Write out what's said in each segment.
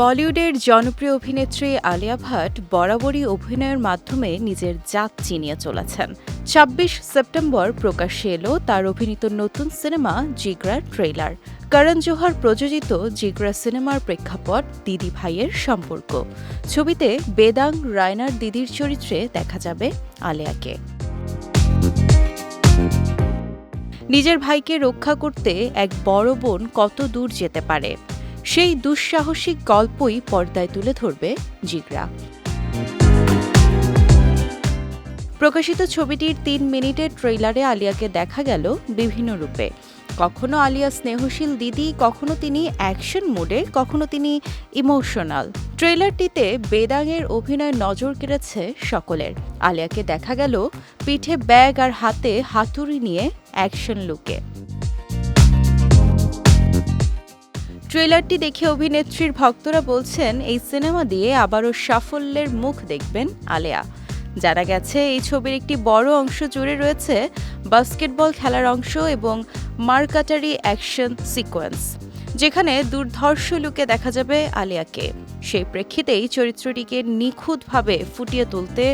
বলিউডের জনপ্রিয় অভিনেত্রী আলিয়া ভাট বরাবরই অভিনয়ের মাধ্যমে নিজের জাত চিনিয়ে চলেছেন। ছাব্বিশ সেপ্টেম্বর প্রকাশ্যে এলো তার অভিনীত নতুন সিনেমা জিগরার ট্রেলার করণ জোহার প্রযোজিত জিগরা সিনেমার প্রেক্ষাপট দিদি ভাইয়ের সম্পর্ক। ছবিতে বেদাং রায়নার দিদির চরিত্রে দেখা যাবে আলিয়াকে। নিজের ভাইকে রক্ষা করতে এক বড় বোন কত দূর যেতে পারে? সেই দুঃসাহসিক গল্পই পর্দায় তুলে ধরবে জিগরা। প্রকাশিত ছবিটির তিন মিনিটের ট্রেইলারে আলিয়াকে দেখা গেল বিভিন্ন রূপে। কখনো আলিয়া স্নেহশীল দিদি, কখনো তিনি অ্যাকশন মোডে কখনো তিনি ইমোশনাল ট্রেলারটিতে বেদাংয়ের অভিনয় নজর কেড়েছে সকলের। আলিয়াকে দেখা গেল পিঠে ব্যাগ আর হাতে হাতুড়ি নিয়ে অ্যাকশন লুকে ট্রেলারটি দেখে অভিনেত্রীর ভক্তরা বলছেন, এই সিনেমা দিয়ে আবারও সাফল্যের মুখ দেখবেন আলেয়া। জানা গেছে, এই ছবির একটি বড় অংশ জুড়ে রয়েছে বাস্কেটবল খেলার অংশ এবং মার্কাটারি অ্যাকশন সিকোয়েন্স, যেখানে দুর্ধর্ষ লুকে দেখা যাবে আলিয়াকে। সেই প্রেক্ষিতেই চরিত্রটিকে নিখুঁতভাবে ফুটিয়ে তুলতে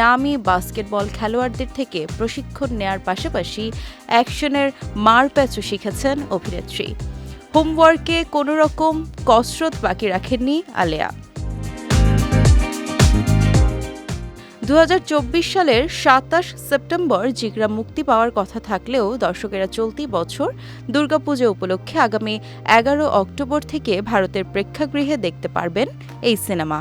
নামি বাস্কেটবল খেলোয়াড়দের থেকে প্রশিক্ষণ নেয়ার পাশাপাশি অ্যাকশনের মারপ্যাচও শিখেছেন অভিনেত্রী। হোমওয়ার্কে কোনো রকম কসরত বাকি রাখেননি আলেয়া। দু হাজার চব্বিশ সালের সাতাশ সেপ্টেম্বর জিগরা মুক্তি পাওয়ার কথা থাকলেও দর্শকেরা চলতি বছর দুর্গাপুজো উপলক্ষে আগামী এগারো অক্টোবর থেকে ভারতের প্রেক্ষাগৃহে দেখতে পারবেন এই সিনেমা।